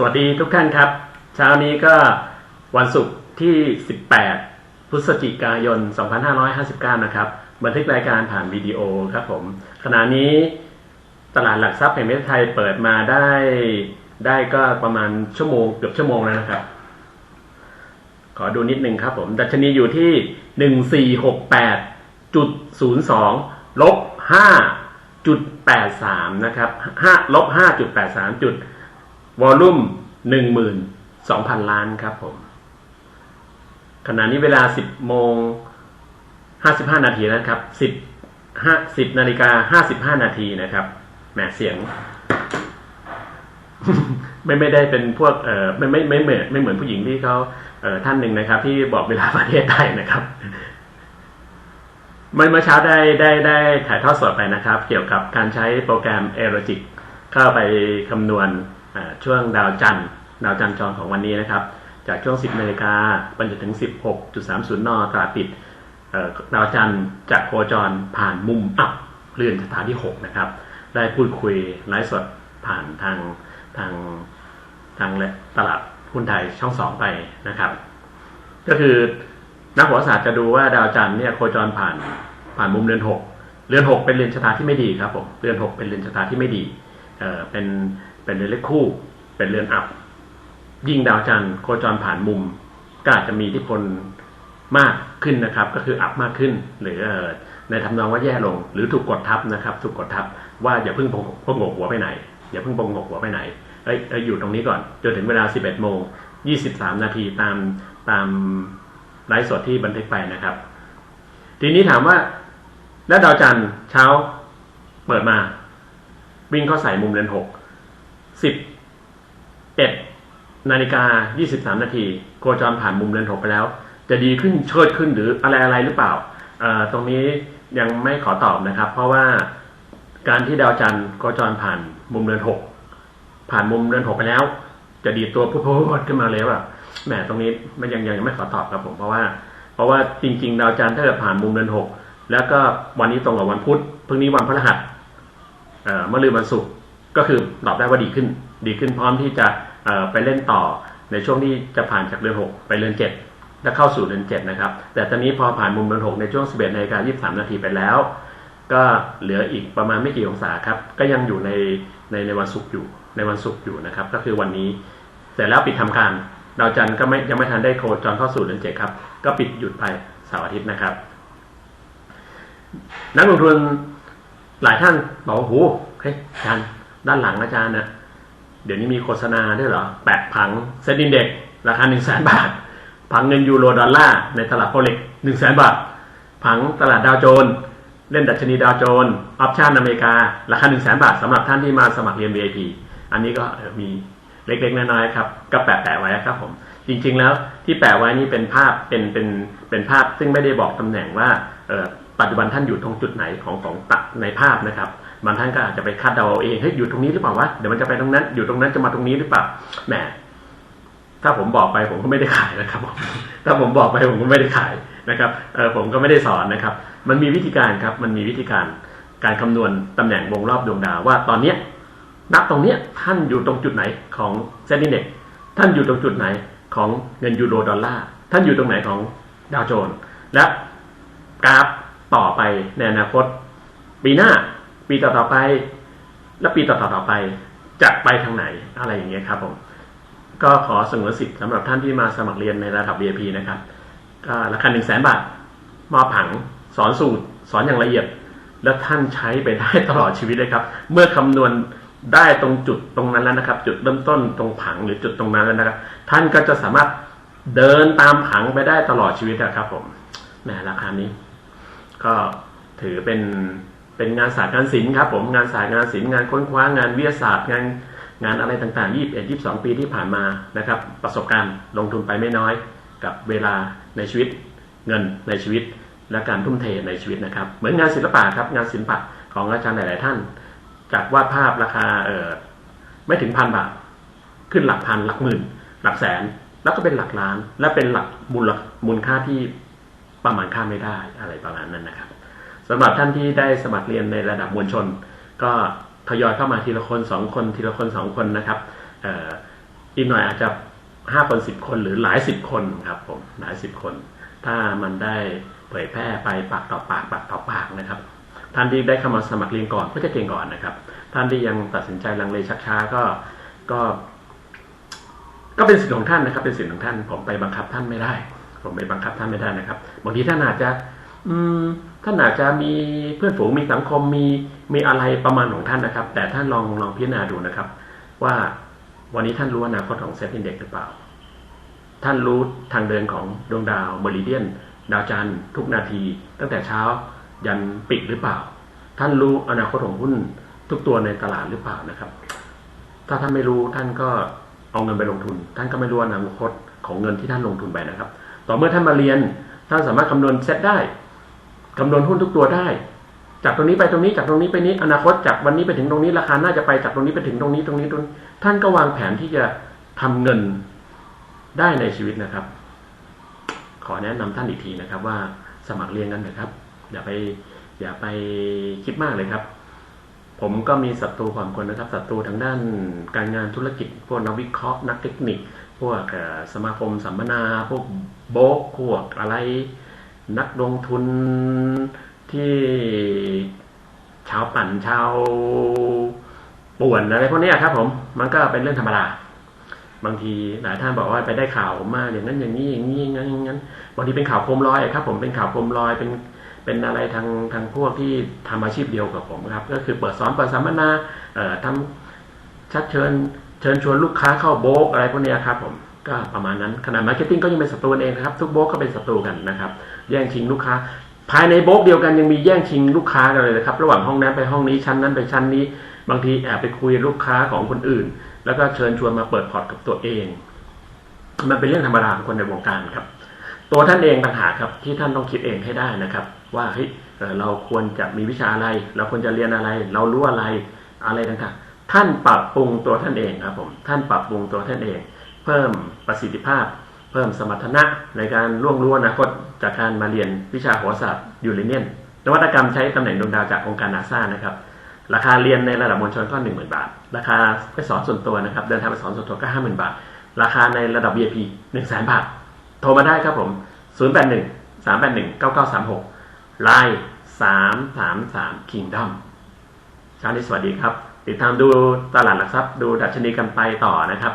สวัสดีทุกท่านครับ เช้านี้ก็วันศุกร์ที่ 18 พฤศจิกายน 2559 นะครับ บันทึกรายการผ่านวิดีโอครับผม ขณะนี้ตลาดหลักทรัพย์แห่งประเทศไทยเปิดมาได้ได้ก็ประมาณชั่วโมงเกือบชั่วโมงแล้วนะครับ ขอดูนิดนึงครับผม ดัชนีอยู่ที่ 1468.02 ลบ 5.83 นะครับ5ลบ 5.83 จุด วอลลุ่ม12,000ล้านครับผม ขณะนี้เวลา10โมง55นาทีนะครับ10 5 10นาฬิกา55นาทีนะครับแหมเสียง ไม่ไม่ได้เป็นพวกเออไม่ไม่ไม่เหมือนไม่เหมือนผู้หญิงที่เขาเออท่านหนึ่งนะครับ ที่บอกเวลาประเทศไทยนะครับเมื่อเช้าได้ได้ได้ถ่ายทอดสดไปนะครับ เกี่ยวกับการใช้โปรแกรมเอโรจิกเข้าไปคำนวณ ช่วงดาวจันทร์ดาวจันทร์จรของวันนี้นะครับ จากช่วง 10นาฬิกาไปจนถึง 16.30 นตลาปิดเอ่อดาวจันทร์จะโคจรผ่านมุมอับเลื่อนสถานที่ 6 นะครับ ได้พูดคุยไลฟ์สดผ่านทางทางทางตลาดหุ้นไทยช่องสองไปนะครับ ก็คือนักโหราศาสตร์จะดูว่าดาวจันทร์เนี่ยโคจรผ่านผ่านมุมเรือนหกเรือนหกเป็นเรือนชะตาที่ไม่ดีครับผมเรือนหกเป็นเรือนชะตาที่ไม่ดีเออเป็น เป็นเรือนเลขคู่ เป็นเรือนอับ ยิ่งดาวจันทร์โคจรผ่านมุม ก็อาจจะมีอิทธิพลมากขึ้นนะครับ ก็คืออัพมากขึ้น หรือในทำนองว่าแย่ลง หรือถูกกดทับนะครับ ถูกกดทับว่าอย่าเพิ่งพงกหัวไปไหน อย่าเพิ่งพงกหัวไปไหนเอ้ยอยอยู่ตรงนี้ก่อนจนถึงเวลา 11โมง23 นาทีตามตามไลฟ์สดที่บันทึกไปนะครับ ทีนี้ถามว่าแล้วดาวจันทร์เช้าเปิดมา วิ่งเข้าใส่มุมเดือนหก สิบเอ็ดนาฬิกายี่สิบสามนาทีโคจรผ่านมุมเดือนหกไปแล้ว จะดีขึ้นเชิดขึ้นหรืออะไรอะไรหรือเปล่า ตรงนี้ยังไม่ขอตอบนะครับ เพราะว่าการที่ดาวจันทร์โคจรผ่านมุมเดือนหกผ่านมุมเดือนหกไปแล้ว จะดีตัวพุดขึ้นมาเลยแบบแหมตรงนี้มันยังยังไม่ขอตอบครับผมเพราะว่า เพราะว่าจริง ๆ ดาวจันทร์ถ้าเกิดผ่านมุมเดือนหกแล้วก็วันนี้ตรงกับวันพุธพรุ่งนี้วันพฤหัสเอ่อเมื่อลืนวันศุกร์ ก็คือตอบได้ว่าดีขึ้น ดีขึ้นพร้อมที่จะไปเล่นต่อในช่วงที่จะผ่านจากเดือนหกไปเดือนเจ็ดและเข้าสู่เดือนเจ็ดนะครับ แต่ตอนนี้พอผ่านมุมเดือนหกในช่วงสิบเอ็ดนาฬิกายี่สิบสามนาทีไปแล้ว ก็เหลืออีกประมาณไม่กี่องศาครับ ก็ยังอยู่ในในในวันศุกร์อยู่ ในวันศุกร์อยู่นะครับ ก็คือวันนี้ เสร็จแล้วปิดทำการดาวจันทร์ก็ไม่ยังไม่ทันได้โคจรเข้าสู่เดือนเจ็ดครับ ก็ปิดหยุดไปเสาร์อาทิตย์นะครับ นักลงทุนหลายท่านบอกว่าโอ้โหเฮ้ยอาจารย์ ด้านหลังอาจารย์นะเดี๋ยวนี้มีโฆษณาด้วยเหรอแปะผังเซ็นดินเด็กราคาหนึ่งแสนบาท ผังเงินยูโรดอลลาร์ในตลาดโพเล็กหนึ่งแสนบาท ผังตลาดดาวโจนส์เล่นดัชนีดาวโจนส์ออปชันอเมริกา ราคาหนึ่งแสนบาทสำหรับท่านที่มาสมัครเรียน VIP อันนี้ก็มีเล็กๆน้อยๆครับ ก็แปะๆไว้ครับผม จริงๆแล้วที่แปะไว้นี่เป็นภาพเป็นเป็นเป็นภาพซึ่งไม่ได้บอกตำแหน่งว่าเออ ปัจจุบันท่านอยู่ตรงจุดไหนของของตัในภาพนะครับบางท่านก็อาจจะไปคาดเดาเอาเองเฮ้ยอยู่ตรงนี้หรือเปล่าวะเดี๋ยวมันจะไปตรงนั้น อยู่ตรงนั้นจะมาตรงนี้หรือเปล่าแหมถ้าผมบอกไปผมก็ไม่ได้ขายนะครับถ้าผมบอกไปผมก็ไม่ได้ขายนะครับเออผมก็ไม่ได้สอนนะครับ มันมีวิธีการครับ มันมีวิธีการการคำนวณตำแหน่งวงรอบดวงดาวว่าตอนเนี้ยนับตรงเนี้ยท่านอยู่ตรงจุดไหนของเซนดิเน็กท่านอยู่ตรงจุดไหนของเงินยูโรดอลลาร์ท่านอยู่ตรงไหนของดาวโจนส์และกราฟ ต่อไปในอนาคต ปีหน้า ปีต่อๆไป และปีต่อๆไปจะไปทางไหนอะไรอย่างเงี้ยครับผมก็ขอสงวนสิทธิ์สำหรับท่านที่มาสมัครเรียนในระดับ VIP นะครับก็ราคาหนึ่งแสนบาทมอบผังสอนสูตร สอนอย่างละเอียด แล้วท่านใช้ไปได้ตลอดชีวิตเลยครับ เมื่อคำนวณได้ตรงจุดตรงนั้นแล้วนะครับ จุดเริ่มต้นตรงผังหรือจุดตรงนั้นแล้วนะครับ ท่านก็จะสามารถเดินตามผังไปได้ตลอดชีวิตนะครับผมแหมราคานี้ ก็ถือเป็นเป็นงานศาสตร์งานศิลป์ครับผมงานศาสตร์งานศิลป์งานค้นคว้างานวิทยาศาสตร์งานงานอะไรต่างๆ 21 22 ปีที่ผ่านมานะครับ ประสบการณ์ลงทุนไปไม่น้อยกับเวลาในชีวิตเงินในชีวิต และการทุ่มเทในชีวิตนะครับ เหมือนงานศิลปะครับงานศิลปะของอาจารย์หลาย ๆ ท่าน จากวาดภาพราคาเออไม่ถึงพันบาท ขึ้นหลักพันหลักหมื่น หลักแสน แล้วก็เป็นหลักล้าน และเป็นหลักมูลมูลค่าที่ ประมาณค่าไม่ได้อะไรประมาณนั้นนะครับสำหรับท่านที่ได้สมัครเรียนในระดับมวลชน ก็ทยอยเข้ามาทีละคนสองคนทีละคนสองคนนะครับอีกหน่อยอาจจะห้าคนสิบคนหรือหลายสิบคนครับผมหลายสิบคน ถ้ามันได้เผยแพร่ไปปากต่อปากปากต่อปากนะครับ ท่านที่ได้เข้ามาสมัครเรียนก่อนก็จะเก่งก่อนนะครับ ท่านที่ยังตัดสินใจลังเลชักช้าก็ก็ ก็เป็นสิทธิ์ของท่านนะครับ เป็นสิทธิ์ของท่านผมไปบังคับท่านไม่ได้ ผมไปบังคับท่านไม่ได้นะครับบางทีท่านอาจจะ อืมท่านอาจจะมีเพื่อนฝูงมีสังคมมีมีอะไรประมาณของท่านนะครับ แต่ท่านลองลองพิจารณาดูนะครับ ว่าวันนี้ท่านรู้อนาคตของเซตอินเด็กหรือเปล่า ท่านรู้ทางเดินของดวงดาวเมริเดียน ดาวจันทร์ทุกนาที ตั้งแต่เช้ายันปิดหรือเปล่า ท่านรู้อนาคตของหุ้นทุกตัวในตลาดหรือเปล่านะครับ ถ้าท่านไม่รู้ท่านก็เอาเงินไปลงทุน ท่านก็ไม่รู้อนาคตของเงินที่ท่านลงทุนไปนะครับ ต่อเมื่อท่านมาเรียนท่านสามารถคำนวณเซตได้คำนวณหุ้นทุกตัวได้ จากตรงนี้ไปตรงนี้จากตรงนี้ไปนี้อนาคตจากวันนี้ไปถึงตรงนี้ราคาน่าจะไปจากตรงนี้ไปถึงตรงนี้ตรงนี้ตรงท่านก็วางแผนที่จะทำเงินได้ในชีวิตนะครับ ขอแนะนำท่านอีกทีนะครับ ว่าสมัครเรียนกันนะครับ อย่าไปอย่าไปคิดมากเลยครับ ผมก็มีศัตรูความคนนะครับศัตรูทางด้านการงานธุรกิจพวกนักวิเคราะห์นักเทคนิค พวกสมาคมสัมมนาพวกโบกพวกอะไรนักลงทุนที่ชาวปั่นชาวป่วนอะไรพวกนี้ครับ ผม มันก็เป็นเรื่องธรรมดาบางทีหลายท่านบอกว่าไปได้ข่าวมาอย่างนั้นอย่างนี้อย่างนี้อย่างนั้นอย่างนั้นบางทีเป็นข่าวโคมลอยครับ ผมเป็นข่าวโคมลอยเป็นเป็นอะไรทางทางพวกที่ทำอาชีพเดียวกับผมครับ ก็คือเปิดสอนเปิดสัมมนาเอ่อทำชักเชิญ เชิญชวนลูกค้าเข้าโบกอะไรพวกนี้ครับผมก็ประมาณนั้นขนาดมาร์เก็ตติ้งก็ยังเป็นศัตรูกันเองนะครับ ทุกโบกก็เป็นศัตรูกันนะครับ แย่งชิงลูกค้า ภายในโบกเดียวกันยังมีแย่งชิงลูกค้ากันเลยนะครับ ระหว่างห้องนั้นไปห้องนี้ชั้นนั้นไปชั้นนี้ บางทีแอบไปคุยลูกค้าของคนอื่น แล้วก็เชิญชวนมาเปิดพอร์ตกับตัวเอง มันเป็นเรื่องธรรมดาของคนในวงการครับ ตัวท่านเองต่างหากครับที่ท่านต้องคิดเองให้ได้นะครับ ว่าเฮ้ยเอ่อเราควรจะมีวิชาอะไร เราควรจะเรียนอะไร เรารู้อะไรอะไรต่างๆ ท่านปรับปรุงตัวท่านเองครับผมท่านปรับปรุงตัวท่านเอง เพิ่มประสิทธิภาพ เพิ่มสมรรถนะในการล่วงรู้อนาคตจากการมาเรียนวิชาโหราศาสตร์ยูเรเนียนนวัตกรรมใช้ตำแหน่งดวงดาวจากองค์การนาซานะครับ ราคาเรียนในระดับมวลชนก็หนึ่งหมื่นบาท ราคาไปสอนส่วนตัวนะครับ เดินทางไปสอนส่วนตัวก็ห้าหมื่นบาท ราคาในระดับ VIP หนึ่งแสนบาท โทรมาได้ครับผมศูนย์แปดหนึ่งสามแปดหนึ่งเก้าเก้าสามหกไลน์สามสามสามคิงดอมเช้านี้สวัสดีครับ ติดตามดูตลาดหลักทรัพย์ดูดัชนีกันไปต่อนะครับ